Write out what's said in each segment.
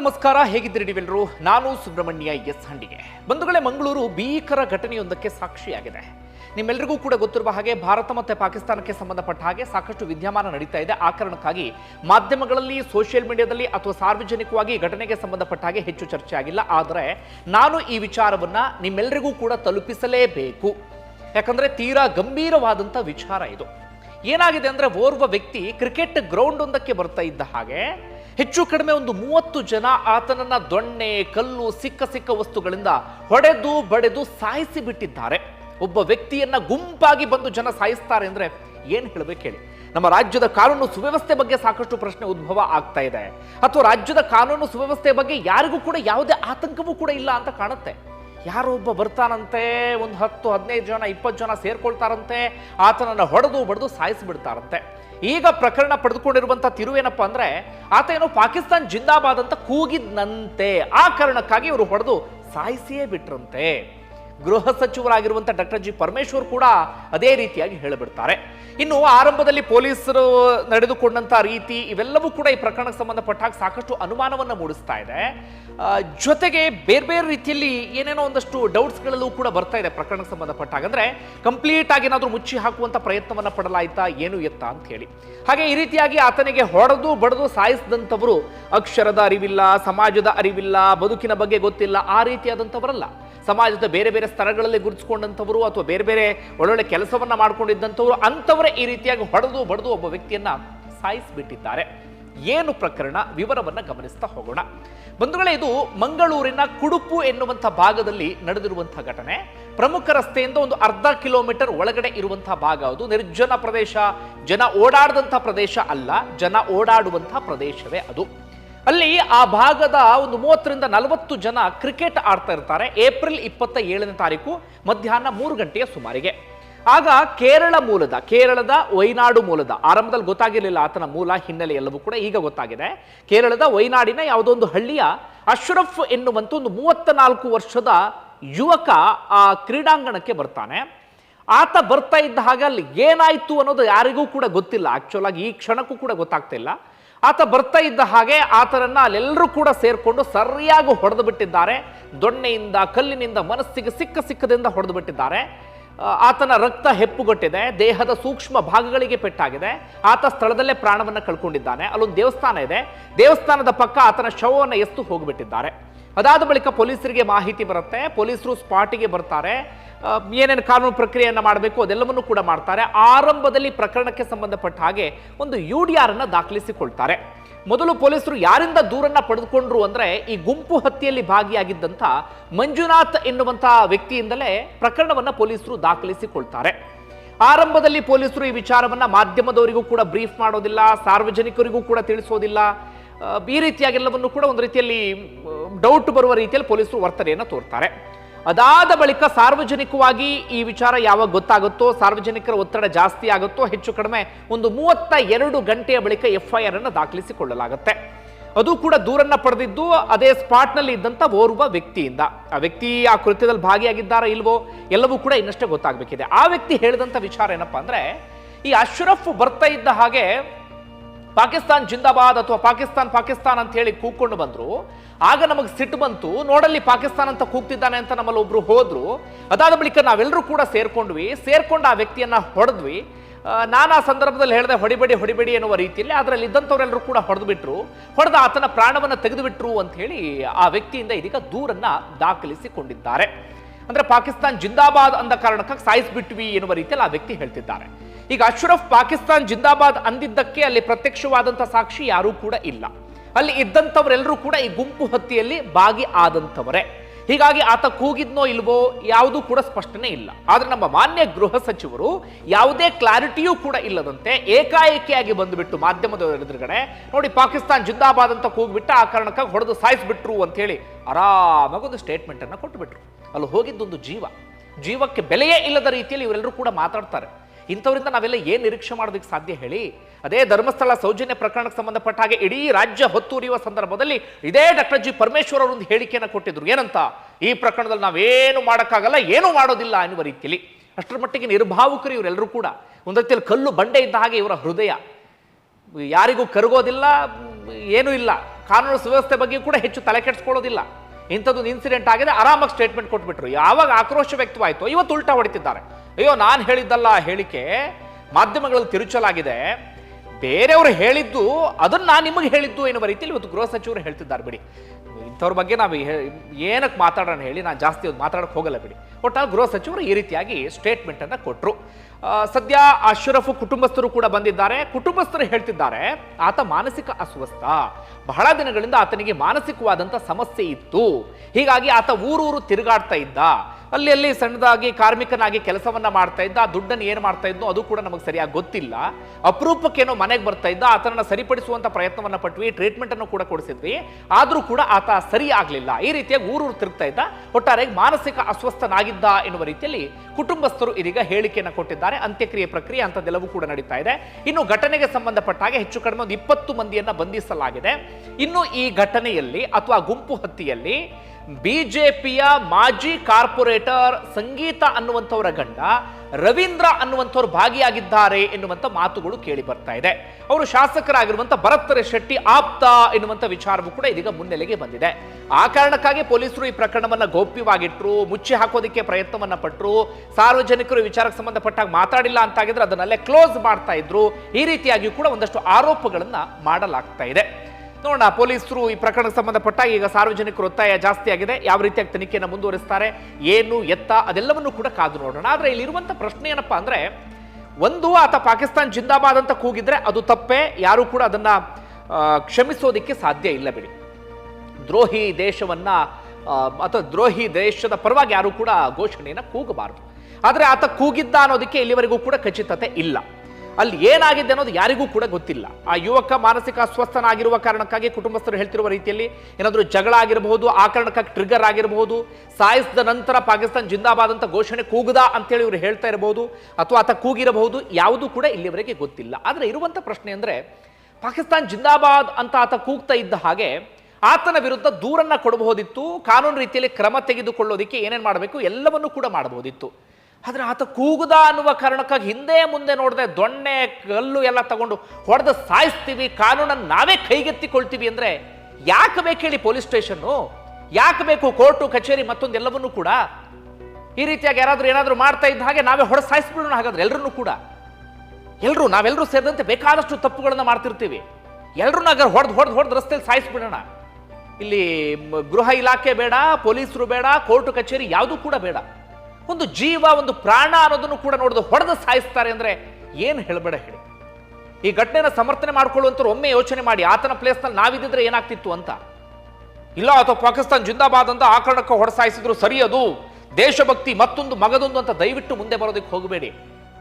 ನಮಸ್ಕಾರ, ಹೇಗಿದ್ದೀರಿ ನೀವೆಲ್ಲರೂ ನಾನು ಸುಬ್ರಹ್ಮಣ್ಯ ಎಸ್ ಹಂಡಿಗೆ. ಬಂಧುಗಳೇ, ಮಂಗಳೂರು ಭೀಕರ ಘಟನೆಯೊಂದಕ್ಕೆ ಸಾಕ್ಷಿಯಾಗಿದೆ. ನಿಮ್ಮೆಲ್ಲರಿಗೂ ಕೂಡ ಗೊತ್ತಿರುವ ಹಾಗೆ ಭಾರತ ಮತ್ತು ಪಾಕಿಸ್ತಾನಕ್ಕೆ ಸಂಬಂಧಪಟ್ಟ ಹಾಗೆ ಸಾಕಷ್ಟು ವಿದ್ಯಮಾನ ನಡೀತಾ ಇದೆ. ಆ ಕಾರಣಕ್ಕಾಗಿ ಮಾಧ್ಯಮಗಳಲ್ಲಿ ಸೋಷಿಯಲ್ ಮೀಡಿಯಾದಲ್ಲಿ ಅಥವಾ ಸಾರ್ವಜನಿಕವಾಗಿ ಘಟನೆಗೆ ಸಂಬಂಧಪಟ್ಟ ಹಾಗೆ ಹೆಚ್ಚು ಚರ್ಚೆ ಆಗಿಲ್ಲ. ಆದರೆ ನಾನು ಈ ವಿಚಾರವನ್ನ ನಿಮ್ಮೆಲ್ಲರಿಗೂ ಕೂಡ ತಲುಪಿಸಲೇಬೇಕು. ಯಾಕಂದ್ರೆ ತೀರಾ ಗಂಭೀರವಾದಂಥ ವಿಚಾರ ಇದು. ಏನಾಗಿದೆ ಅಂದ್ರೆ ಓರ್ವ ವ್ಯಕ್ತಿ ಕ್ರಿಕೆಟ್ ಗ್ರೌಂಡ್ ಒಂದಕ್ಕೆ ಬರ್ತಾ ಇದ್ದ ಹಾಗೆ ಹೆಚ್ಚು ಕಡಿಮೆ ಒಂದು ಮೂವತ್ತು ಜನ ಆತನನ್ನ ದೊಣ್ಣೆ, ಕಲ್ಲು, ಸಿಕ್ಕ ಸಿಕ್ಕ ವಸ್ತುಗಳಿಂದ ಹೊಡೆದು ಬಡೆದು ಸಾಯಿಸಿ ಬಿಟ್ಟಿದ್ದಾರೆ. ಒಬ್ಬ ವ್ಯಕ್ತಿಯನ್ನ ಗುಂಪಾಗಿ ಬಂದು ಜನ ಸಾಯಿಸ್ತಾರೆ ಅಂದ್ರೆ ಏನ್ ಹೇಳ್ಬೇಕು ಹೇಳಿ? ನಮ್ಮ ರಾಜ್ಯದ ಕಾನೂನು ಸುವ್ಯವಸ್ಥೆ ಬಗ್ಗೆ ಸಾಕಷ್ಟು ಪ್ರಶ್ನೆ ಉದ್ಭವ ಆಗ್ತಾ ಇದೆ. ಅಥವಾ ರಾಜ್ಯದ ಕಾನೂನು ಸುವ್ಯವಸ್ಥೆ ಬಗ್ಗೆ ಯಾರಿಗೂ ಕೂಡ ಯಾವುದೇ ಆತಂಕವೂ ಕೂಡ ಇಲ್ಲ ಅಂತ ಕಾಣುತ್ತೆ. ಯಾರೋ ಒಬ್ಬ ಬರ್ತಾನಂತೆ, ಒಂದು ಹತ್ತು, ಹದಿನೈದು ಜನ, ಇಪ್ಪತ್ತು ಜನ ಸೇರ್ಕೊಳ್ತಾರಂತೆ, ಆತನನ್ನು ಹೊಡೆದು ಬಡಿದು ಸಾಯಿಸಿಬಿಡ್ತಾರಂತೆ. ಈಗ ಪ್ರಕರಣ ಪಡೆದುಕೊಂಡಿರುವಂಥ ತಿರುವೇನಪ್ಪ ಅಂದ್ರೆ, ಆತ ಏನು ಪಾಕಿಸ್ತಾನ್ ಜಿಂದಾಬಾದ್ ಅಂತ ಕೂಗಿದ್ನಂತೆ. ಆ ಕಾರಣಕ್ಕಾಗಿ ಇವರು ಹೊಡೆದು ಸಾಯಿಸಿಯೇ ಬಿಟ್ರಂತೆ. ಗೃಹ ಸಚಿವರಾಗಿರುವಂಥ ಡಾಕ್ಟರ್ ಜಿ ಪರಮೇಶ್ವರ್ ಕೂಡ ಅದೇ ರೀತಿಯಾಗಿ ಹೇಳಿಬಿಡ್ತಾರೆ. ಇನ್ನು ಆರಂಭದಲ್ಲಿ ಪೊಲೀಸರು ನಡೆದುಕೊಂಡಂತ ರೀತಿ ಇವೆಲ್ಲವೂ ಕೂಡ ಈ ಪ್ರಕರಣಕ್ಕೆ ಸಂಬಂಧಪಟ್ಟಾಗ ಸಾಕಷ್ಟು ಅನುಮಾನವನ್ನು ಮೂಡಿಸ್ತಾ ಇದೆ. ಜೊತೆಗೆ ಬೇರೆ ಬೇರೆ ರೀತಿಯಲ್ಲಿ ಏನೇನೋ ಒಂದಷ್ಟು ಡೌಟ್ಸ್ಗಳಲ್ಲೂ ಕೂಡ ಬರ್ತಾ ಇದೆ ಪ್ರಕರಣಕ್ಕೆ ಸಂಬಂಧಪಟ್ಟಾಗ ಅಂದರೆ ಅಂದ್ರೆ ಕಂಪ್ಲೀಟ್ ಆಗಿ ಏನಾದರೂ ಮುಚ್ಚಿ ಹಾಕುವಂತ ಪ್ರಯತ್ನವನ್ನ ಪಡಲಾಯ್ತಾ ಏನು ಎತ್ತ ಅಂತ ಹೇಳಿ. ಹಾಗೆ ಈ ರೀತಿಯಾಗಿ ಆತನಿಗೆ ಹೊಡೆದು ಬಡದು ಸಾಯಿಸಿದಂಥವರು ಅಕ್ಷರದ ಅರಿವಿಲ್ಲ, ಸಮಾಜದ ಅರಿವಿಲ್ಲ, ಬದುಕಿನ ಬಗ್ಗೆ ಗೊತ್ತಿಲ್ಲ, ಆ ರೀತಿಯಾದಂಥವರಲ್ಲ. ಸಮಾಜದ ಬೇರೆ ಬೇರೆ ಸ್ಥಳಗಳಲ್ಲಿ ಗುರುತಿಸ್ಕೊಂಡಂಥವರು ಅಥವಾ ಬೇರೆ ಬೇರೆ ಒಳ್ಳೊಳ್ಳೆ ಕೆಲಸವನ್ನ ಮಾಡ್ಕೊಂಡಿದ್ದಂಥವ್ರು ಅಂಥವರೇ ಈ ರೀತಿಯಾಗಿ ಹೊಡೆದು ಬಡದು ಒಬ್ಬ ವ್ಯಕ್ತಿಯನ್ನ ಸಾಯಿಸಿಬಿಟ್ಟಿದ್ದಾರೆ. ಏನು ಪ್ರಕರಣ? ವಿವರವನ್ನ ಗಮನಿಸ್ತಾ ಹೋಗೋಣ. ಬಂಧುಗಳೇ, ಇದು ಮಂಗಳೂರಿನ ಕುಡುಪು ಎನ್ನುವಂಥ ಭಾಗದಲ್ಲಿ ನಡೆದಿರುವಂತಹ ಘಟನೆ. ಪ್ರಮುಖ ರಸ್ತೆಯಿಂದ ಒಂದು ಅರ್ಧ ಕಿಲೋಮೀಟರ್ ಒಳಗಡೆ ಇರುವಂತಹ ಭಾಗ ಅದು. ನಿರ್ಜನ ಪ್ರದೇಶ, ಜನ ಓಡಾಡದಂಥ ಪ್ರದೇಶ ಅಲ್ಲ, ಜನ ಓಡಾಡುವಂತಹ ಪ್ರದೇಶವೇ ಅದು. ಅಲ್ಲಿ ಆ ಭಾಗದ ಒಂದು ಮೂವತ್ತರಿಂದ ನಲವತ್ತು ಜನ ಕ್ರಿಕೆಟ್ ಆಡ್ತಾ ಇರ್ತಾರೆ. ಏಪ್ರಿಲ್ ಇಪ್ಪತ್ತ ಏಳನೇ ತಾರೀಕು ಮಧ್ಯಾಹ್ನ ಮೂರು ಗಂಟೆಯ ಸುಮಾರಿಗೆ. ಆಗ ಕೇರಳ ಮೂಲದ, ಕೇರಳದ ವೈನಾಡು ಮೂಲದ, ಆರಂಭದಲ್ಲಿ ಗೊತ್ತಾಗಿರಲಿಲ್ಲ ಆತನ ಮೂಲ ಹಿನ್ನೆಲೆ ಎಲ್ಲವೂ ಕೂಡ ಈಗ ಗೊತ್ತಾಗಿದೆ. ಕೇರಳದ ವೈನಾಡಿನ ಯಾವುದೊಂದು ಹಳ್ಳಿಯ ಅಶ್ರಫ್ ಎನ್ನುವಂಥ ಒಂದು ಮೂವತ್ತ ನಾಲ್ಕು ವರ್ಷದ ಯುವಕ ಆ ಕ್ರೀಡಾಂಗಣಕ್ಕೆ ಬರ್ತಾನೆ. ಆತ ಬರ್ತಾ ಇದ್ದ ಹಾಗೆ ಅಲ್ಲಿ ಏನಾಯ್ತು ಅನ್ನೋದು ಯಾರಿಗೂ ಕೂಡ ಗೊತ್ತಿಲ್ಲ. ಆಕ್ಚುಲ್ ಆಗಿ ಈ ಕ್ಷಣಕ್ಕೂ ಕೂಡ ಗೊತ್ತಾಗ್ತಿಲ್ಲ ಆತ ಬರ್ತಾ ಇದ್ದ ಹಾಗೆ ಆತನನ್ನ ಅಲ್ಲೆಲ್ಲರೂ ಕೂಡ ಸೇರ್ಕೊಂಡು ಸರಿಯಾಗಿ ಹೊಡೆದು ಬಿಟ್ಟಿದ್ದಾರೆ. ದೊಣ್ಣೆಯಿಂದ, ಕಲ್ಲಿನಿಂದ ಮನಸ್ಸಿಗೆ ಸಿಕ್ಕ ಸಿಕ್ಕದಿಂದ ಹೊಡೆದು ಬಿಟ್ಟಿದ್ದಾರೆ. ಆತನ ರಕ್ತ ಹೆಪ್ಪುಗಟ್ಟಿದೆ, ದೇಹದ ಸೂಕ್ಷ್ಮ ಭಾಗಗಳಿಗೆ ಪೆಟ್ಟಾಗಿದೆ. ಆತ ಸ್ಥಳದಲ್ಲೇ ಪ್ರಾಣವನ್ನು ಕಳ್ಕೊಂಡಿದ್ದಾನೆ. ಅಲ್ಲೊಂದು ದೇವಸ್ಥಾನ ಇದೆ. ದೇವಸ್ಥಾನದ ಪಕ್ಕ ಆತನ ಶವವನ್ನು ಎಸ್ತು ಹೋಗಿಬಿಟ್ಟಿದ್ದಾರೆ. ಅದಾದ ಬಳಿಕ ಪೊಲೀಸರಿಗೆ ಮಾಹಿತಿ ಬರುತ್ತೆ. ಪೊಲೀಸರು ಸ್ಪಾಟಿಗೆ ಬರ್ತಾರೆ. ಏನೇನು ಕಾನೂನು ಪ್ರಕ್ರಿಯೆಯನ್ನು ಮಾಡಬೇಕು ಅದೆಲ್ಲವನ್ನು ಕೂಡ ಮಾಡ್ತಾರೆ. ಆರಂಭದಲ್ಲಿ ಪ್ರಕರಣಕ್ಕೆ ಸಂಬಂಧಪಟ್ಟ ಹಾಗೆ ಒಂದು ಯು ಡಿ ಆರ್ ಅನ್ನು ದಾಖಲಿಸಿಕೊಳ್ತಾರೆ. ಮೊದಲು ಪೊಲೀಸರು ಯಾರಿಂದ ದೂರನ್ನ ಪಡೆದುಕೊಂಡ್ರು ಅಂದ್ರೆ ಈ ಗುಂಪು ಹತ್ಯೆಯಲ್ಲಿ ಭಾಗಿಯಾಗಿದ್ದಂಥ ಮಂಜುನಾಥ್ ಎನ್ನುವಂತಹ ವ್ಯಕ್ತಿಯಿಂದಲೇ ಪ್ರಕರಣವನ್ನ ಪೊಲೀಸರು ದಾಖಲಿಸಿಕೊಳ್ತಾರೆ. ಆರಂಭದಲ್ಲಿ ಪೊಲೀಸರು ಈ ವಿಚಾರವನ್ನ ಮಾಧ್ಯಮದವರಿಗೂ ಕೂಡ ಬ್ರೀಫ್ ಮಾಡೋದಿಲ್ಲ, ಸಾರ್ವಜನಿಕರಿಗೂ ಕೂಡ ತಿಳಿಸೋದಿಲ್ಲ. ಈ ರೀತಿಯಾಗೆಲ್ಲವನ್ನು ಕೂಡ ಒಂದು ರೀತಿಯಲ್ಲಿ ಡೌಟ್ ಬರುವ ರೀತಿಯಲ್ಲಿ ಪೊಲೀಸರು ವರ್ತನೆಯನ್ನು ತೋರ್ತಾರೆ. ಅದಾದ ಬಳಿಕ ಸಾರ್ವಜನಿಕವಾಗಿ ಈ ವಿಚಾರ ಯಾವಾಗ ಗೊತ್ತಾಗುತ್ತೋ, ಸಾರ್ವಜನಿಕರ ಒತ್ತಡ ಜಾಸ್ತಿ ಆಗುತ್ತೋ, ಹೆಚ್ಚು ಕಡಿಮೆ ಒಂದು ಮೂವತ್ತ ಎರಡು ಗಂಟೆಯ ಬಳಿಕ ಎಫ್ಐಆರ್ ಅನ್ನು ದಾಖಲಿಸಿಕೊಳ್ಳಲಾಗುತ್ತೆ. ಅದು ಕೂಡ ದೂರನ್ನ ಪಡೆದಿದ್ದು, ಅದೇ ಸ್ಪಾಟ್ನಲ್ಲಿ ಇದ್ದಂಥ ಓರ್ವ ವ್ಯಕ್ತಿಯಿಂದ. ಆ ವ್ಯಕ್ತಿ ಆ ಕೃತ್ಯದಲ್ಲಿ ಭಾಗಿಯಾಗಿದ್ದಾರಾ ಇಲ್ವೋ, ಎಲ್ಲವೂ ಕೂಡ ಇನ್ನಷ್ಟೇ ಗೊತ್ತಾಗಬೇಕಿದೆ. ಆ ವ್ಯಕ್ತಿ ಹೇಳಿದಂಥ ವಿಚಾರ ಏನಪ್ಪಾ ಅಂದ್ರೆ, ಈ ಅಶ್ರಫ್ ಬರ್ತಾ ಇದ್ದ ಹಾಗೆ ಪಾಕಿಸ್ತಾನ್ ಜಿಂದಾಬಾದ್ ಅಥವಾ ಪಾಕಿಸ್ತಾನ್ ಪಾಕಿಸ್ತಾನ್ ಅಂತ ಹೇಳಿ ಕೂಗ್ಕೊಂಡು ಬಂದ್ರು. ಆಗ ನಮಗೆ ಸಿಟ್ಟು ಬಂತು, ನೋಡಲ್ಲಿ ಪಾಕಿಸ್ತಾನ್ ಅಂತ ಕೂಗ್ತಿದ್ದಾನೆ ಅಂತ ನಮ್ಮಲ್ಲಿ ಒಬ್ರು ಹೋದ್ರು. ಅದಾದ ಬಳಿಕ ನಾವೆಲ್ಲರೂ ಕೂಡ ಸೇರ್ಕೊಂಡ್ವಿ. ಸೇರ್ಕೊಂಡು ಆ ವ್ಯಕ್ತಿಯನ್ನ ಹೊಡೆದ್ವಿ. ನಾನು ಆ ಸಂದರ್ಭದಲ್ಲಿ ಹೇಳಿದೆ, ಹೊಡಿಬೇಡಿ ಹೊಡಿಬೇಡಿ ಎನ್ನುವ ರೀತಿಯಲ್ಲಿ ಅದರಲ್ಲಿ ಇದ್ದಂಥವರೆಲ್ಲರೂ ಕೂಡ ಹೊಡೆದು ಬಿಟ್ರು ಹೊಡೆದ ಆತನ ಪ್ರಾಣವನ್ನು ತೆಗೆದುಬಿಟ್ರು ಅಂತ ಹೇಳಿ ಆ ವ್ಯಕ್ತಿಯಿಂದ ಇದೀಗ ದೂರನ್ನ ದಾಖಲಿಸಿಕೊಂಡಿದ್ದಾರೆ. ಅಂದ್ರೆ ಪಾಕಿಸ್ತಾನ್ ಜಿಂದಾಬಾದ್ ಅಂದ ಕಾರಣಕ್ಕಾಗಿ ಸಾಯಿಸ್ಬಿಟ್ವಿ ಎನ್ನುವ ರೀತಿಯಲ್ಲಿ ಆ ವ್ಯಕ್ತಿ ಹೇಳ್ತಿದ್ದಾರೆ. ಈಗ ಅಶ್ರಫ್ ಪಾಕಿಸ್ತಾನ್ ಜಿಂದಾಬಾದ್ ಅಂದಿದ್ದಕ್ಕೆ ಅಲ್ಲಿ ಪ್ರತ್ಯಕ್ಷವಾದಂಥ ಸಾಕ್ಷಿ ಯಾರೂ ಕೂಡ ಇಲ್ಲ. ಅಲ್ಲಿ ಇದ್ದಂಥವರೆಲ್ಲರೂ ಕೂಡ ಈ ಗುಂಪು ಹತ್ಯೆಯಲ್ಲಿ ಭಾಗಿ ಆದಂಥವರೇ. ಹೀಗಾಗಿ ಆತ ಕೂಗಿದ್ನೋ ಇಲ್ವೋ ಯಾವುದೂ ಕೂಡ ಸ್ಪಷ್ಟನೆ ಇಲ್ಲ. ಆದ್ರೆ ನಮ್ಮ ಮಾನ್ಯ ಗೃಹ ಸಚಿವರು ಯಾವುದೇ ಕ್ಲಾರಿಟಿಯೂ ಕೂಡ ಇಲ್ಲದಂತೆ ಏಕಾಏಕಿಯಾಗಿ ಬಂದುಬಿಟ್ಟು ಮಾಧ್ಯಮದ ಎದುರುಗಡೆ, ನೋಡಿ ಪಾಕಿಸ್ತಾನ್ ಜಿಂದಾಬಾದ್ ಅಂತ ಕೂಗ್ಬಿಟ್ಟು ಆ ಕಾರಣಕ್ಕಾಗಿ ಹೊಡೆದು ಸಾಯಿಸ್ಬಿಟ್ರು ಅಂತ ಹೇಳಿ ಆರಾಮಾಗಿ ಒಂದು ಸ್ಟೇಟ್ಮೆಂಟ್ ಅನ್ನ ಕೊಟ್ಟುಬಿಟ್ರು. ಅಲ್ಲಿ ಹೋಗಿದ್ದೊಂದು ಜೀವ. ಜೀವಕ್ಕೆ ಬೆಲೆಯೇ ಇಲ್ಲದ ರೀತಿಯಲ್ಲಿ ಇವರೆಲ್ಲರೂ ಕೂಡ ಮಾತಾಡ್ತಾರೆ. ಇಂಥವರಿಂದ ನಾವೆಲ್ಲ ಏನು ನಿರೀಕ್ಷೆ ಮಾಡೋದಕ್ಕೆ ಸಾಧ್ಯ ಹೇಳಿ? ಅದೇ ಧರ್ಮಸ್ಥಳ ಸೌಜನ್ಯ ಪ್ರಕರಣಕ್ಕೆ ಸಂಬಂಧಪಟ್ಟ ಹಾಗೆ ಇಡೀ ರಾಜ್ಯ ಹೊತ್ತುರಿಯುವ ಸಂದರ್ಭದಲ್ಲಿ ಇದೇ ಡಾಕ್ಟರ್ ಜಿ. ಪರಮೇಶ್ವರ್ ಅವರು ಒಂದು ಹೇಳಿಕೆಯನ್ನು ಕೊಟ್ಟಿದ್ರು. ಏನಂತ? ಈ ಪ್ರಕರಣದಲ್ಲಿ ನಾವೇನು ಮಾಡೋಕ್ಕಾಗಲ್ಲ, ಏನೂ ಮಾಡೋದಿಲ್ಲ ಎನ್ನುವ ರೀತಿಯಲ್ಲಿ. ಅಷ್ಟರ ಮಟ್ಟಿಗೆ ನಿರ್ಭಾವುಕರು ಇವರೆಲ್ಲರೂ ಕೂಡ. ಒಂದು ರೀತಿಯಲ್ಲಿ ಕಲ್ಲು ಬಂಡೆ ಇದ್ದ ಹಾಗೆ ಇವರ ಹೃದಯ. ಯಾರಿಗೂ ಕರಗೋದಿಲ್ಲ, ಏನೂ ಇಲ್ಲ. ಕಾನೂನು ಸುವ್ಯವಸ್ಥೆ ಬಗ್ಗೆ ಕೂಡ ಹೆಚ್ಚು ತಲೆ ಕೆಡಿಸ್ಕೊಳ್ಳೋದಿಲ್ಲ. ಇಂಥದ್ದೊಂದು ಇನ್ಸಿಡೆಂಟ್ ಆಗಿದೆ, ಆರಾಮಾಗಿ ಸ್ಟೇಟ್ಮೆಂಟ್ ಕೊಟ್ಬಿಟ್ರು. ಯಾವಾಗ ಆಕ್ರೋಶ ವ್ಯಕ್ತವಾಯಿತು, ಇವತ್ತು ಉಲ್ಟಾ ಹೊಡಿತಿದ್ದಾರೆ. ಅಯ್ಯೋ, ನಾನು ಹೇಳಿದ್ದಲ್ಲ ಹೇಳಿಕೆ ಮಾಧ್ಯಮಗಳಲ್ಲಿ ತಿರುಚಲಾಗಿದೆ. ಬೇರೆಯವರು ಹೇಳಿದ್ದು, ಅದನ್ನ ನಾನು ನಿಮಗೆ ಹೇಳಿದ್ದು ಎನ್ನುವ ರೀತಿಯಲ್ಲಿ ಇವತ್ತು ಗೃಹ ಸಚಿವರು ಹೇಳ್ತಿದ್ದಾರೆ ಬಿಡಿ. ಇಂಥವ್ರ ಬಗ್ಗೆ ನಾವು ಏನಕ್ಕೆ ಮಾತಾಡೋಣ ಹೇಳಿ, ನಾನು ಜಾಸ್ತಿ ಅದು ಮಾತಾಡೋಕೆ ಹೋಗಲ್ಲ ಬಿಡಿ. ಒಟ್ಟಾಗಿ ಗೃಹ ಸಚಿವರು ಈ ರೀತಿಯಾಗಿ ಸ್ಟೇಟ್ಮೆಂಟನ್ನು ಕೊಟ್ಟರು ಸದ್ಯ ಅಶ್ರಫ್ ಕುಟುಂಬಸ್ಥರು ಕೂಡ ಬಂದಿದ್ದಾರೆ. ಕುಟುಂಬಸ್ಥರು ಹೇಳ್ತಿದ್ದಾರೆ, ಆತ ಮಾನಸಿಕ ಅಸ್ವಸ್ಥ. ಬಹಳ ದಿನಗಳಿಂದ ಆತನಿಗೆ ಮಾನಸಿಕವಾದಂಥ ಸಮಸ್ಯೆ ಇತ್ತು. ಹೀಗಾಗಿ ಆತ ಊರೂರು ತಿರುಗಾಡ್ತಾ ಇದ್ದ. ಅಲ್ಲಿ ಅಲ್ಲಿ ಸಣ್ಣದಾಗಿ ಕಾರ್ಮಿಕನಾಗಿ ಕೆಲಸವನ್ನ ಮಾಡ್ತಾ ಇದ್ದ, ಆ ದುಡ್ಡನ್ನು ಏನು ಮಾಡ್ತಾ ಇದ್ನೋ ಅದು ಕೂಡ ನಮಗೆ ಸರಿಯಾಗಿ ಗೊತ್ತಿಲ್ಲ. ಅಪರೂಪಕ್ಕೇನೋ ಮನೆಗೆ ಬರ್ತಾ ಇದ್ದ, ಆತನನ್ನ ಸರಿಪಡಿಸುವಂತ ಪ್ರಯತ್ನವನ್ನ ಪಟ್ವಿ ಟ್ರೀಟ್ಮೆಂಟ್ ಅನ್ನು ಕೂಡ ಕೊಡಿಸಿದ್ವಿ. ಆದರೂ ಕೂಡ ಆತ ಸರಿ ಆಗ್ಲಿಲ್ಲ. ಈ ರೀತಿಯಾಗಿ ಊರೂರು ತಿರುಗ್ತಾ ಇದ್ದ ಒಟ್ಟಾರೆ ಮಾನಸಿಕ ಅಸ್ವಸ್ಥನಾಗಿದ್ದ ಎನ್ನುವ ರೀತಿಯಲ್ಲಿ ಕುಟುಂಬಸ್ಥರು ಇದೀಗ ಹೇಳಿಕೆಯನ್ನು ಕೊಟ್ಟಿದ್ದಾರೆ. ಅಂತ್ಯಕ್ರಿಯೆ ಪ್ರಕ್ರಿಯೆ ಅಂತದೆಲ್ಲವೂ ಕೂಡ ನಡೀತಾ ಇದೆ. ಇನ್ನು ಘಟನೆಗೆ ಸಂಬಂಧಪಟ್ಟ ಹೆಚ್ಚು ಕಡಿಮೆ ಒಂದು ಇಪ್ಪತ್ತು ಮಂದಿಯನ್ನ ಬಂಧಿಸಲಾಗಿದೆ. ಇನ್ನು ಈ ಘಟನೆಯಲ್ಲಿ ಅಥವಾ ಗುಂಪು ಹತ್ಯೆಯಲ್ಲಿ ಬಿಜೆಪಿಯ ಮಾಜಿ ಕಾರ್ಪೊರೇಟರ್ ಸಂಗೀತ ಅನ್ನುವಂಥವರ ಗಂಡ ರವೀಂದ್ರ ಅನ್ನುವಂಥವ್ರು ಭಾಗಿಯಾಗಿದ್ದಾರೆ ಎನ್ನುವಂಥ ಮಾತುಗಳು ಕೇಳಿ ಬರ್ತಾ ಇದೆ. ಅವರು ಶಾಸಕರಾಗಿರುವಂಥ ಭರತ್ ಶೆಟ್ಟಿ ಆಪ್ತ ಎನ್ನುವಂಥ ವಿಚಾರವೂ ಕೂಡ ಇದೀಗ ಮುನ್ನೆಲೆಗೆ ಬಂದಿದೆ. ಆ ಕಾರಣಕ್ಕಾಗಿ ಪೊಲೀಸರು ಈ ಪ್ರಕರಣವನ್ನು ಗೌಪ್ಯವಾಗಿಟ್ಟರು ಮುಚ್ಚಿ ಹಾಕೋದಕ್ಕೆ ಪ್ರಯತ್ನವನ್ನ ಪಟ್ಟರು ಸಾರ್ವಜನಿಕರು ವಿಚಾರಕ್ಕೆ ಸಂಬಂಧಪಟ್ಟಾಗ ಮಾತಾಡಿಲ್ಲ ಅಂತಾಗಿದ್ರೆ ಅದನ್ನಲ್ಲೇ ಕ್ಲೋಸ್ ಮಾಡ್ತಾ ಇದ್ರು. ಈ ರೀತಿಯಾಗಿಯೂ ಕೂಡ ಒಂದಷ್ಟು ಆರೋಪಗಳನ್ನು ಮಾಡಲಾಗ್ತಾ ಇದೆ. ನೋಡೋಣ, ಪೊಲೀಸರು ಈ ಪ್ರಕರಣಕ್ಕೆ ಸಂಬಂಧಪಟ್ಟ ಈಗ ಸಾರ್ವಜನಿಕರ ಒತ್ತಾಯ ಜಾಸ್ತಿ ಆಗಿದೆ. ಯಾವ ರೀತಿಯಾಗಿ ತನಿಖೆಯನ್ನು ಮುಂದುವರಿಸ್ತಾರೆ, ಏನು ಎತ್ತ, ಅದೆಲ್ಲವನ್ನು ಕೂಡ ಕಾದು ನೋಡೋಣ. ಆದರೆ ಇಲ್ಲಿರುವಂಥ ಪ್ರಶ್ನೆ ಏನಪ್ಪಾ ಅಂದರೆ, ಒಂದು ಆತ ಪಾಕಿಸ್ತಾನ್ ಜಿಂದಾಬಾದ್ ಅಂತ ಕೂಗಿದ್ರೆ ಅದು ತಪ್ಪೇ, ಯಾರು ಕೂಡ ಅದನ್ನು ಕ್ಷಮಿಸೋದಕ್ಕೆ ಸಾಧ್ಯ ಇಲ್ಲ ಬಿಡಿ. ದ್ರೋಹಿ ದೇಶವನ್ನ ಅಥವಾ ದ್ರೋಹಿ ದೇಶದ ಪರವಾಗಿ ಯಾರು ಕೂಡ ಘೋಷಣೆಯನ್ನು ಕೂಗಬಾರದು. ಆದರೆ ಆತ ಕೂಗಿದ್ದ ಅನ್ನೋದಕ್ಕೆ ಇಲ್ಲಿವರೆಗೂ ಕೂಡ ಖಚಿತತೆ ಇಲ್ಲ. ಅಲ್ಲಿ ಏನಾಗಿದೆ ಅನ್ನೋದು ಯಾರಿಗೂ ಕೂಡ ಗೊತ್ತಿಲ್ಲ. ಆ ಯುವಕ ಮಾನಸಿಕ ಅಸ್ವಸ್ಥನಾಗಿರುವ ಕಾರಣಕ್ಕಾಗಿ ಕುಟುಂಬಸ್ಥರು ಹೇಳ್ತಿರುವ ರೀತಿಯಲ್ಲಿ ಏನಾದರೂ ಜಗಳ ಆಗಿರಬಹುದು ಆ ಕಾರಣಕ್ಕಾಗಿ ಟ್ರಿಗರ್ ಆಗಿರಬಹುದು, ಸಾಯಿಸಿದ ನಂತರ ಪಾಕಿಸ್ತಾನ್ ಜಿಂದಾಬಾದ್ ಅಂತ ಘೋಷಣೆ ಕೂಗದ ಅಂತೇಳಿ ಇವರು ಹೇಳ್ತಾ ಇರಬಹುದು ಅಥವಾ ಆತ ಕೂಗಿರಬಹುದು, ಯಾವುದೂ ಕೂಡ ಇಲ್ಲಿವರೆಗೆ ಗೊತ್ತಿಲ್ಲ. ಆದರೆ ಇರುವಂತ ಪ್ರಶ್ನೆ ಅಂದ್ರೆ, ಪಾಕಿಸ್ತಾನ್ ಜಿಂದಾಬಾದ್ ಅಂತ ಆತ ಕೂಗ್ತಾ ಇದ್ದ ಹಾಗೆ ಆತನ ವಿರುದ್ಧ ದೂರನ್ನ ಕೊಡಬಹುದಿತ್ತು, ಕಾನೂನು ರೀತಿಯಲ್ಲಿ ಕ್ರಮ ತೆಗೆದುಕೊಳ್ಳೋದಕ್ಕೆ ಏನೇನು ಮಾಡಬೇಕು ಎಲ್ಲವನ್ನೂ ಕೂಡ ಮಾಡಬಹುದಿತ್ತು. ಆದ್ರೆ ಆತ ಕೂಗುದ ಅನ್ನುವ ಕಾರಣಕ್ಕಾಗಿ ಹಿಂದೆ ಮುಂದೆ ನೋಡದೆ ದೊಣ್ಣೆ, ಕಲ್ಲು ಎಲ್ಲ ತಗೊಂಡು ಹೊಡೆದು ಸಾಯಿಸ್ತೀವಿ, ಕಾನೂನನ್ನು ನಾವೇ ಕೈಗೆತ್ತಿಕೊಳ್ತೀವಿ ಅಂದರೆ ಯಾಕೆ ಬೇಕು ಹೇಳಿ ಪೊಲೀಸ್ ಸ್ಟೇಷನ್ನು? ಯಾಕೆ ಬೇಕು ಕೋರ್ಟು, ಕಚೇರಿ ಮತ್ತೊಂದೆಲ್ಲವನ್ನೂ ಕೂಡ? ಈ ರೀತಿಯಾಗಿ ಯಾರಾದರೂ ಏನಾದರೂ ಮಾಡ್ತಾ ಇದ್ದ ಹಾಗೆ ನಾವೇ ಹೊಡೆದು ಸಾಯಿಸ್ಬಿಡೋಣ ಹಾಗಾದ್ರೆ ಎಲ್ಲರನ್ನೂ ಕೂಡ? ಎಲ್ಲರೂ ನಾವೆಲ್ಲರೂ ಸೇರಿದಂತೆ ಬೇಕಾದಷ್ಟು ತಪ್ಪುಗಳನ್ನು ಮಾಡ್ತಿರ್ತೀವಿ. ಎಲ್ಲರೂ ನಗರ ಹೊಡೆದು ಹೊಡೆದು ಹೊಡೆದು ರಸ್ತೆಯಲ್ಲಿ ಸಾಯಿಸ್ಬಿಡೋಣ. ಇಲ್ಲಿ ಗೃಹ ಇಲಾಖೆ ಬೇಡ, ಪೊಲೀಸರು ಬೇಡ, ಕೋರ್ಟು, ಕಚೇರಿ ಯಾವುದೂ ಕೂಡ ಬೇಡ. ಒಂದು ಜೀವ, ಒಂದು ಪ್ರಾಣ ಅನ್ನೋದನ್ನು ಕೂಡ ನೋಡಿದ್ರು ಹೊಡೆದು ಸಾಯಿಸ್ತಾರೆ ಅಂದ್ರೆ ಏನು ಹೇಳಬೇಡ ಹೇಳಿ. ಈ ಘಟನೆನ ಸಮರ್ಥನೆ ಮಾಡ್ಕೊಳ್ಳುವಂಥವ್ರು ಒಮ್ಮೆ ಯೋಚನೆ ಮಾಡಿ, ಆತನ ಪ್ಲೇಸ್ನಲ್ಲಿ ನಾವಿದ್ದಿದ್ರೆ ಏನಾಗ್ತಿತ್ತು ಅಂತ. ಇಲ್ಲ ಅಥವಾ ಪಾಕಿಸ್ತಾನ್ ಜಿಂದಾಬಾದ್ ಅಂತ ಆ ಕಾರಣಕ್ಕೆ ಹೊಡೆಸಾಯಿಸಿದ್ರು ಸರಿ ಅದು. ದೇಶಭಕ್ತಿ ಮತ್ತೊಂದು ಮಗದೊಂದು ಅಂತ ದಯವಿಟ್ಟು ಮುಂದೆ ಬರೋದಕ್ಕೆ ಹೋಗಬೇಡಿ.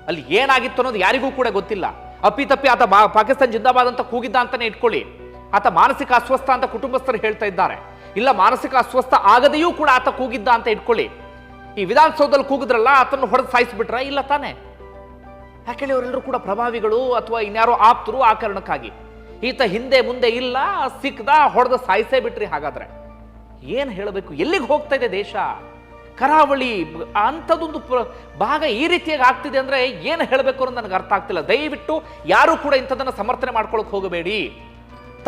ಅಲ್ಲಿ ಏನಾಗಿತ್ತು ಅನ್ನೋದು ಯಾರಿಗೂ ಕೂಡ ಗೊತ್ತಿಲ್ಲ. ಅಪ್ಪಿತಪ್ಪಿ ಆತ ಪಾಕಿಸ್ತಾನ್ ಜಿಂದಾಬಾದ್ ಅಂತ ಕೂಗಿದ್ದ ಅಂತಾನೆ ಇಟ್ಕೊಳ್ಳಿ. ಆತ ಮಾನಸಿಕ ಅಸ್ವಸ್ಥ ಅಂತ ಕುಟುಂಬಸ್ಥರು ಹೇಳ್ತಾ ಇದ್ದಾರೆ. ಇಲ್ಲ ಮಾನಸಿಕ ಅಸ್ವಸ್ಥ ಆಗದೆಯೂ ಕೂಡ ಆತ ಕೂಗಿದ್ದ ಅಂತ ಇಟ್ಕೊಳ್ಳಿ. ಈ ವಿಧಾನಸೌಧದಲ್ಲಿ ಕೂಗಿದ್ರಲ್ಲ ಆತನ್ನು ಹೊಡೆದು ಸಾಯಿಸ್ಬಿಟ್ರ? ಇಲ್ಲ ತಾನೆ. ಯಾಕೇಳಿ ಅವರೆಲ್ಲರೂ ಕೂಡ ಪ್ರಭಾವಿಗಳು ಅಥವಾ ಇನ್ಯಾರೋ ಆಪ್ತರು ಆ ಕಾರಣಕ್ಕಾಗಿ. ಈತ ಹಿಂದೆ ಮುಂದೆ ಇಲ್ಲ ಸಿಕ್ಕದ ಹೊಡೆದ ಸಾಯಿಸೇ ಬಿಟ್ರಿ ಹಾಗಾದ್ರೆ. ಏನು ಹೇಳಬೇಕು? ಎಲ್ಲಿಗೆ ಹೋಗ್ತಾ ಇದೆ ದೇಶ? ಕರಾವಳಿ ಅಂಥದ್ದೊಂದು ಭಾಗ ಈ ರೀತಿಯಾಗಿ ಆಗ್ತಿದೆ ಅಂದ್ರೆ ಏನು ಹೇಳಬೇಕು ಅನ್ನೋದು ನನಗೆ ಅರ್ಥ ಆಗ್ತಿಲ್ಲ. ದಯವಿಟ್ಟು ಯಾರು ಕೂಡ ಇಂಥದ್ದನ್ನು ಸಮರ್ಥನೆ ಮಾಡ್ಕೊಳಕ್ ಹೋಗಬೇಡಿ.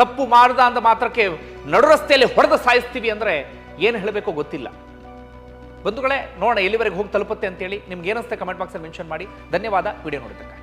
ತಪ್ಪು ಮಾಡ್ದ ಅಂದ ಮಾತ್ರಕ್ಕೆ ನಡು ರಸ್ತೆಯಲ್ಲಿ ಹೊಡೆದು ಸಾಯಿಸ್ತೀವಿ ಅಂದ್ರೆ ಏನು ಹೇಳಬೇಕೋ ಗೊತ್ತಿಲ್ಲ. ಬಂಧುಗಳೇ, ನೋಡೋಣ ಎಲ್ಲಿವರೆಗೆ ಹೋಗಿ ತಲುಪುತ್ತೆ ಅಂತೇಳಿ ನಿಮ್ಗೆ ಏನಿಸುತ್ತೆ ಕಮೆಂಟ್ ಬಾಕ್ಸಲ್ಲಿ ಮೆನ್ಷನ್ ಮಾಡಿ. ಧನ್ಯವಾದ ವಿಡಿಯೋ ನೋಡಿದ್ದಕ್ಕೆ